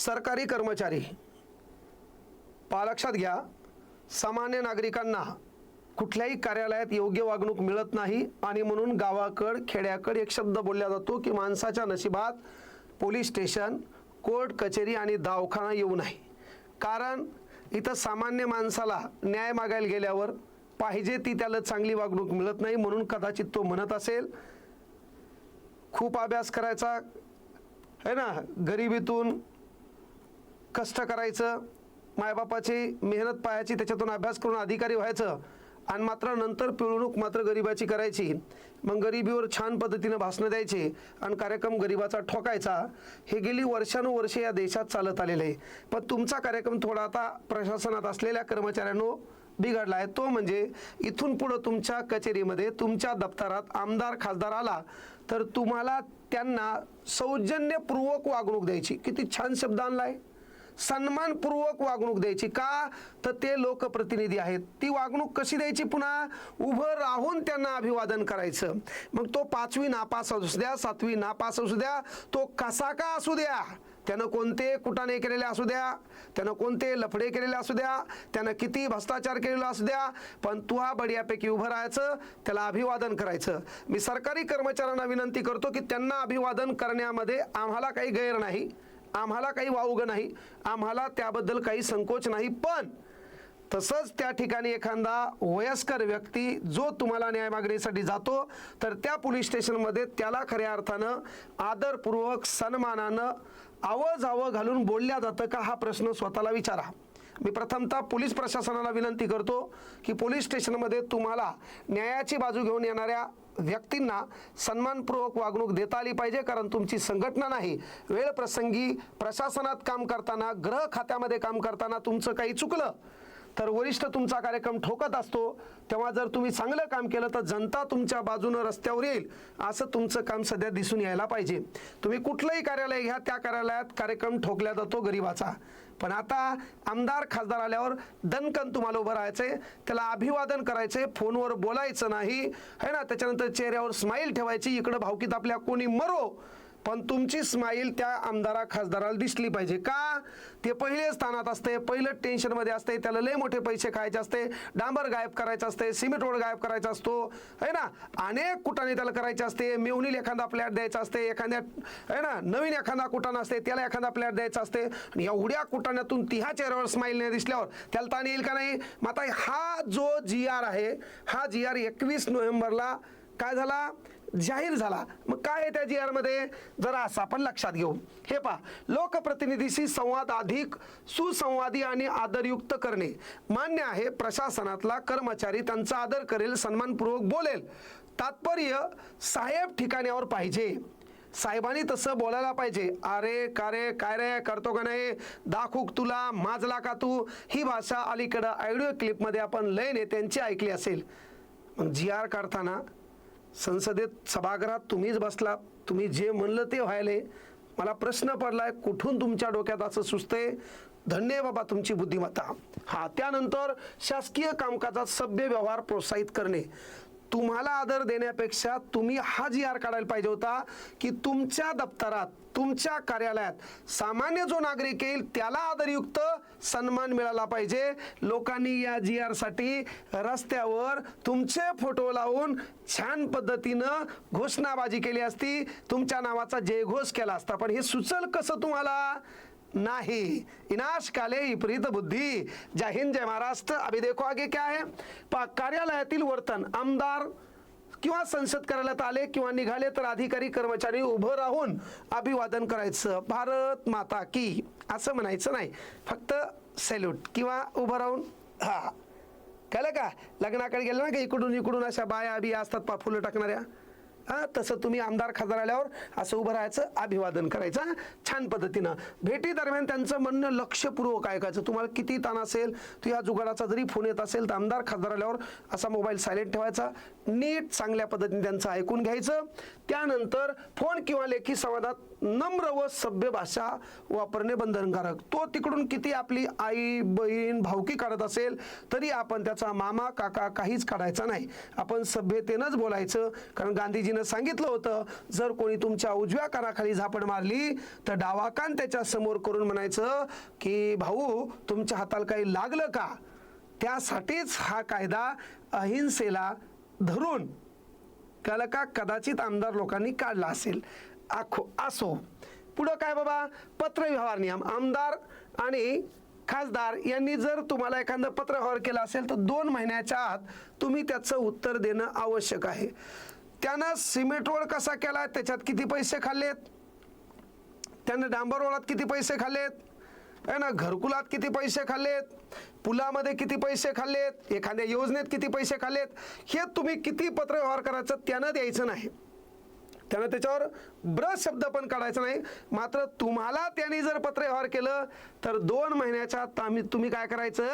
सरकारी कर्मचारी. पहा लक्षात घ्या सामान्य नागरिकांना कुठल्याही कार्यालयात योग्य वागणूक मिळत नाही आणि म्हणून गावाकड खेड्याकड एक शब्द बोलला जातो की माणसाच्या नशिबात पोलीस स्टेशन कोर्ट कचेरी आणि दवाखाना येऊ नाही कारण इथं सामान्य माणसाला न्याय मागायला गेल्यावर पाहिजे ती त्याला चांगली वागणूक मिळत नाही म्हणून कदाचित तो म्हणत असेल खूप अभ्यास करायचा है ना गरिबीतून कष्ट करायचं मायबापाची मेहनत पाहायची त्याच्यातून अभ्यास करून अधिकारी व्हायचं आणि मात्र नंतर पिळवणूक मात्र गरिबाची करायची. मग गरिबीवर छान पद्धतीनं भाषणं द्यायचे आणि कार्यक्रम गरिबाचा ठोकायचा. हे गेली वर्षानुवर्षे या देशात चालत आलेलं आहे. पण तुमचा कार्यक्रम थोडा आता प्रशासनात असलेल्या कर्मचाऱ्यांनो बिघडला आहे. तो म्हणजे इथून पुढं तुमच्या कचेरीमध्ये तुमच्या दप्तरात आमदार खासदार आला तर तुम्हाला त्यांना सौजन्यपूर्वक वागणूक द्यायची. किती छान शब्द आणला आहे सन्मानपूर्वक वागणूक द्यायची का? तर ते लोकप्रतिनिधी आहेत. ती वागणूक कशी द्यायची पुन्हा? उभं राहून त्यांना अभिवादन करायचं. मग तो पाचवी नापास असू द्या सातवी नापास असू द्या तो कसा का असू द्या? त्यानं कोणते कुटाने केलेले असू द्या? त्यानं कोणते लफडे केलेले असू द्या? त्यानं किती भ्रष्टाचार केलेला असू द्या? पण तू हा बढियापैकी उभं राहायचं त्याला अभिवादन करायचं. मी सरकारी कर्मचाऱ्यांना विनंती करतो की त्यांना अभिवादन करण्यामध्ये आम्हाला काही गैर नाही. आम्हाला काही वावगं नाही आम्हाला त्याबद्दल काही संकोच नाही पण तसंच त्या ठिकाणी एखादा वयस्कर व्यक्ती जो तुम्हाला न्याय मागणीसाठी जातो तर त्या पोलीस स्टेशनमध्ये त्याला खऱ्या अर्थानं आदरपूर्वक सन्मानानं आवं जावं घालून बोलल्या जातं का हा प्रश्न स्वतःला विचारा. मी प्रथमतः पोलीस प्रशासनाला विनंती करतो की पोलीस स्टेशनमध्ये तुम्हाला न्यायाची बाजू घेऊन येणाऱ्या व्यक्तींना सन्मानपूर्वक वागणूक देता आली पाहिजे कारण तुमची संघटना नाही. वेळ प्रसंगी प्रशासनात काम करताना ग्रह खात्यामध्ये काम करताना तुमचं काही चुकलं तर वरिष्ठ तुमचा कार्यक्रम ठोकत असतो. तेव्हा जर तुम्ही चांगलं काम केलं तर जनता तुमच्या बाजूनं रस्त्यावर येईल असं तुमचं काम सध्या दिसून यायला पाहिजे. तुम्ही कुठलंही कार्यालय घ्या त्या कार्यालयात कार्यक्रम ठोकला जातो गरिबाचा. पण आता आमदार खासदार आल्यावर दणकन तुम्हाला उभं राहायचंय. त्याला अभिवादन करायचंय. फोनवर बोलायचं नाही. है ना? त्याच्यानंतर चेहऱ्यावर स्माईल ठेवायची. इकडं भावकीत आपल्या कोणी मरो. पण तुमची स्माईल त्या आमदारा खासदाराला दिसली पाहिजे. का? ते पहिले स्थानात असते पहिलं टेन्शनमध्ये असते त्याला लय मोठे पैसे खायचे असते डांबर गायब करायचं असते सिमेंट रोड गायब करायचा असतो है ना? अनेक कुटाने त्याला करायचे असते मेवणीला एखादा फ्लॅट द्यायचा असते एखाद्या है ना? नवीन एखादा कुटाण असते त्याला एखादा फ्लॅट द्यायचा असते. आणि एवढ्या कुटाण्यातून तिहा चेहऱ्यावर स्माईल नाही दिसल्यावर त्याला ताण येईल का नाही? मग आता हा जो जी आर आहे हा जी आर एकवीस नोव्हेंबरला काय झाला? जाहीर झाला. मग काय आहे त्या जी आरमध्ये? जरा असं आपण लक्षात घेऊ. हे पहा लोकप्रतिनिधीशी संवाद अधिक सुसंवादी आणि आदरयुक्त करणे. मान्य आहे प्रशासनातला कर्मचारी त्यांचा आदर करेल सन्मानपूर्वक बोलेल. तात्पर्य साहेब ठिकाण्यावर पाहिजे. साहेबांनी तसं बोलायला पाहिजे. अरे का रे काय रे करतो का नाही? दाखवूक तुला? माजला का तू? ही भाषा अलीकडं ऑडिओ क्लिपमध्ये आपण लय नेत्यांची ऐकली असेल. मग जी आर काढताना संसदेत सभागृहात तुम्हीच बसलात तुम्ही जे म्हणलं ते व्हायले. मला प्रश्न पडलाय कुठून तुमच्या डोक्यात असं सुचते धन्य बाबा तुमची बुद्धिमत्ता. हा त्यानंतर शासकीय कामकाजात सभ्य व्यवहार प्रोत्साहित करणे. तुम्हाला आदर देण्यापेक्षा तुम्ही हा जी आर काढायला पाहिजे होता की तुमच्या दप्तरात तुमच्या कार्यालयात सामान्य जो नागरिक येईल त्याला आदरयुक्त सन्मान मिळाला पाहिजे. लोकांनी या जी आरसाठी रस्त्यावर तुमचे फोटो लावून छान पद्धतीनं घोषणाबाजी केली असती. तुमच्या नावाचा जयघोष केला असता. पण हे सुचल कसं तुम्हाला? नाही. इनाश काले विपरीत बुद्धी. जय हिंद जय महाराष्ट्र. अभी देखो आगे क्या है? पा कार्यालयातील वर्तन आमदार किंवा संसद कार्यालयात आले किंवा निघाले तर अधिकारी कर्मचारी उभं राहून अभिवादन करायचं. भारत माता की. असं म्हणायचं नाही. फक्त सॅल्यूट किंवा उभं राहून. हा. कळलं का? लग्नाकडे गेलं ना का? इकडून इकडून अशा बाया बिया असतात पा फुलं टाकणाऱ्या. हां तसं तुम्ही आमदार खासदार आल्यावर असं उभं राहायचं अभिवादन करायचं छान पद्धतीनं. भेटी दरम्यान त्यांचं म्हणणं लक्षपूर्वक ऐकायचं. तुम्हाला किती ताण असेल तो या जुगाडाचा जरी फोन येत असेल तर आमदार खासदार आल्यावर असा मोबाईल सायलेंट ठेवायचा. नीट चांगल्या पद्धतीने त्यांचं ऐकून घ्यायचं. त्यानंतर फोन किंवा लेखी संवादात नम्र व सभ्य भाषा वापरणे बंधनकारक. तो तिकडून किती आपली आई बहीण भावकी काढत असेल तरी आपण त्याचा मामा काका काहीच काढायचा नाही. आपण सभ्यतेनंच बोलायचं. कारण गांधीजीनं सांगितलं होतं जर कोणी तुमच्या उजव्या कानाखाली झापड मारली तर डावा कान त्याच्यासमोर करून म्हणायचं की भाऊ तुमच्या हाताला काही लागलं का? त्यासाठीच हा कायदा अहिंसेला धरून कल का कदाचित आमदार लोकांनी काढला असेल. आखो असो. पुढं काय बाबा? पत्रव्यवहार नियम. आमदार आणि खासदार यांनी जर तुम्हाला एखादं पत्रव्यवहार केला असेल तर दोन महिन्याच्या आत तुम्ही त्याचं उत्तर देणं आवश्यक आहे. त्यानं सिमेंट रोड कसा केला? त्याच्यात किती पैसे खाल्लेत? त्यानं डांबर रोडात किती पैसे खाल्लेत? आहे ना घरकुलात किती पैसे खाल्लेत? पुलामध्ये किती पैसे खाल्लेत? एखाद्या योजनेत किती पैसे खाल्लेत? हे तुम्ही किती पत्रव्यवहार करायचं त्यानं द्यायचं नाही. त्यानं त्याच्यावर ब्रश शब्द पण काढायचा नाही. मात्र तुम्हाला त्यांनी जर पत्रव्यवहार केलं तर दोन महिन्याच्या आम्ही तुम्ही काय करायचं?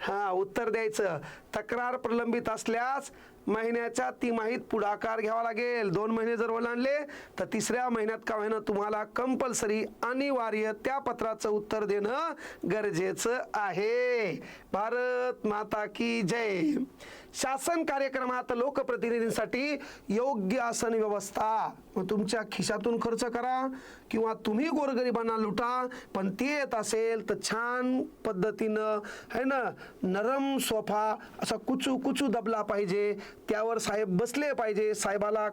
हा उत्तर द्यायचं. तक्रार प्रलंबित असल्यास महिन्याच्या तिमाहीत पुढाकार घ्यावा लागेल. दोन महिने जर ओलांडले तर तिसऱ्या महिन्यात का होईना तुम्हाला कंपल्सरी अनिवार्य त्या पत्राचं उत्तर देणं गरजेचं आहे. भारत माता की जय. शासन कार्यक्रमात लोकप्रतिनिधींसाठी योग्य आसन व्यवस्था. मग तुमच्या खिशातून खर्च करा किंवा तुम्ही गोरगरिबांना लुटा पण ते येत असेल तर छान पद्धतीनं है ना नरम सोफा असा कुचू कुचू दबला पाहिजे. त्यावर साहेब बसले पाहिजे. साहेबाला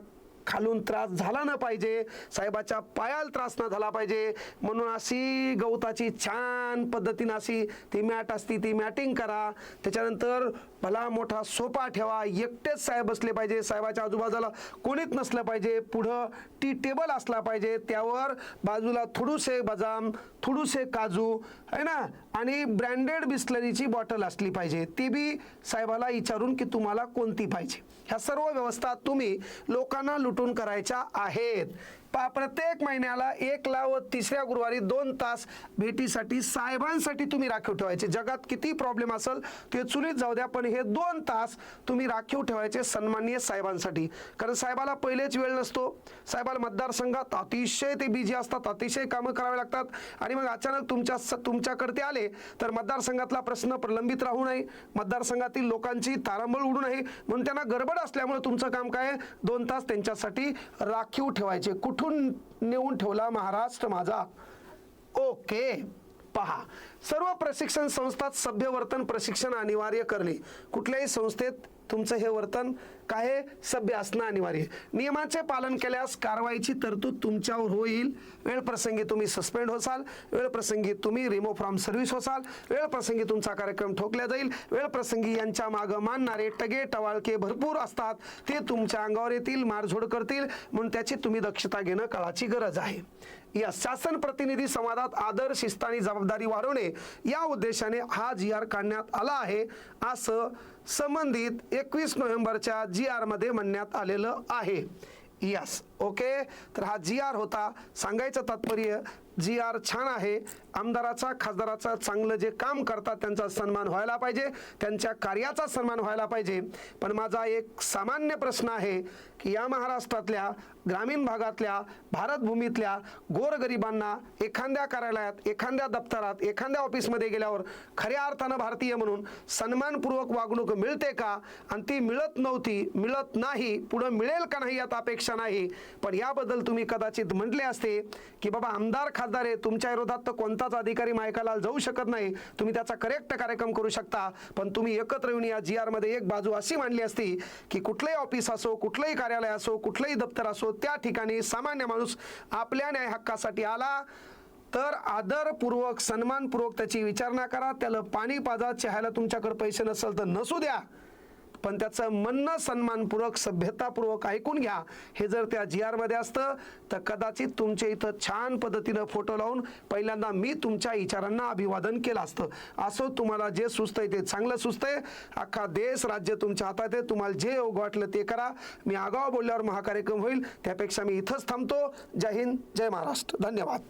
खालून त्रास झाला ना पाहिजे. साहेबाच्या पायाला त्रास न झाला पाहिजे. म्हणून अशी गवताची छान पद्धतीनं अशी ती मॅट असती ती मॅटिंग करा. त्याच्यानंतर भला मोठा सोपा ठेवा. एकटेच साहेब असले पाहिजे. साहेबाच्या आजूबाजूला कोणीच नसलं पाहिजे. पुढं टी टेबल असला पाहिजे. त्यावर बाजूला थोडूसे बदाम थोडूसे काजू आहे ना? आणि ब्रँडेड बिस्लरीची बॉटल असली पाहिजे. ती बी साहेबाला विचारून की तुम्हाला कोणती पाहिजे. ह्या सर्व व्यवस्था तुम्ही लोकांना लुटून करायच्या आहेत. पा प्रत्येक महिन्याला एक ला व तिसऱ्या गुरुवारी दोन तास भेटीसाठी साहेबांसाठी तुम्ही राखीव ठेवायचे. जगात किती प्रॉब्लेम असेल ते चुलीत जाऊ द्या पण हे दोन तास तुम्ही राखीव ठेवायचे सन्माननीय साहेबांसाठी. कारण साहेबाला पहिलेच वेळ नसतो. साहेबाला मतदारसंघात अतिशय ते बिझी असतात अतिशय कामं करावे लागतात. आणि मग अचानक तुमच्या स- तुमच्याकडे ते आले तर मतदारसंघातला प्रश्न प्रलंबित राहू नये. मतदारसंघातील लोकांची तारांबळ उडू नये. म्हणून त्यांना गडबड असल्यामुळे तुमचं काम काय आहे? दोन तास त्यांच्यासाठी राखीव ठेवायचे. कुठं कुठून नेऊन ठेवला महाराष्ट्र माझा. ओके पहा. सर्व प्रशिक्षण संस्थात सभ्यवर्तन प्रशिक्षण अनिवार्य करणे. कुठल्याही संस्थेत तुमचं हे वर्तन काय सभ्य असणं अनिवार्य नियमाचे पालन केल्यास कारवाईची तरतूद तुमच्यावर होईल. वेळ प्रसंगी तुम्ही सस्पेंड होसाल. वेळप्रसंगी तुम्ही रिमो फ्रॉम सर्व्हिस होसाल. वेळ प्रसंगी तुमचा कार्यक्रम ठोकला जाईल. वेळप्रसंगी यांच्या मागं मानणारे टगे टवाळके भरपूर असतात. ते तुमच्या अंगावर येतील मारझोड करतील. म्हणून त्याची तुम्ही दक्षता घेणं काळाची गरज आहे. या शासन प्रतिनिधी संवादात आदर शिस्त आणि जबाबदारी वाढवणे या उद्देशाने हा जी आर काढण्यात आला आहे असं संबंधित एकवीस नोव्हेंबरच्या जी आरमध्ये म्हणण्यात आलेलं आहे. यस ओके तर हा जी आर होता. सांगायचं तात्पर्य जी आर छान आहे. आमदाराचा खासदाराचा चांगलं जे काम करतात त्यांचा सन्मान व्हायला पाहिजे त्यांच्या कार्याचा सन्मान व्हायला पाहिजे. पण माझा एक सामान्य प्रश्न आहे की या महाराष्ट्रातल्या ग्रामीण भागातल्या भारतभूमीतल्या गोरगरिबांना एखाद्या कार्यालयात एखाद्या दप्तरात एखाद्या ऑफिसमध्ये गेल्यावर खऱ्या अर्थानं भारतीय म्हणून सन्मानपूर्वक वागणूक मिळते का? आणि ती मिळत नव्हती मिळत नाही पुढं मिळेल का नाही यात अपेक्षा नाही. पण याबद्दल तुम्ही कदाचित म्हटले असते की बाबा आमदार खासदार आहे तुमच्या विरोधात तर कोणताच अधिकारी मायकाला जाऊ शकत नाही. तुम्ही त्याचा करेक्ट कार्यक्रम करू शकता. पण तुम्ही एकत्र येऊन या जी मध्ये एक बाजू अशी मांडली असती की कुठलंही ऑफिस असो कुठलंही कार्यालय असो कुठलंही दप्तर असो त्या ठिकाणी सामान्य माणूस आपल्या न्याय हक्कासाठी आला तर आदरपूर्वक सन्मानपूर्वक त्याची विचारणा करा. त्याला पाणी पाजा चहायला तुमच्याकडे पैसे नसेल तर नसू द्या. पण त्याचं म्हणणं सन्मानपूर्वक सभ्यतापूर्वक ऐकून घ्या. हे जर त्या जी आरमध्ये असतं तर कदाचित तुमच्या इथं छान पद्धतीनं फोटो लावून पहिल्यांदा मी तुमच्या विचारांना अभिवादन केलं असतं. असं तुम्हाला जे सुचतंय ते चांगलं सुचतंय. अख्खा देश राज्य तुमच्या हातात आहे. तुम्हाला जे योग्य वाटलं ते करा. मी आगाव बोलल्यावर महाकार्यक्रम होईल. त्यापेक्षा मी इथंच थांबतो. जय हिंद जय महाराष्ट्र. धन्यवाद.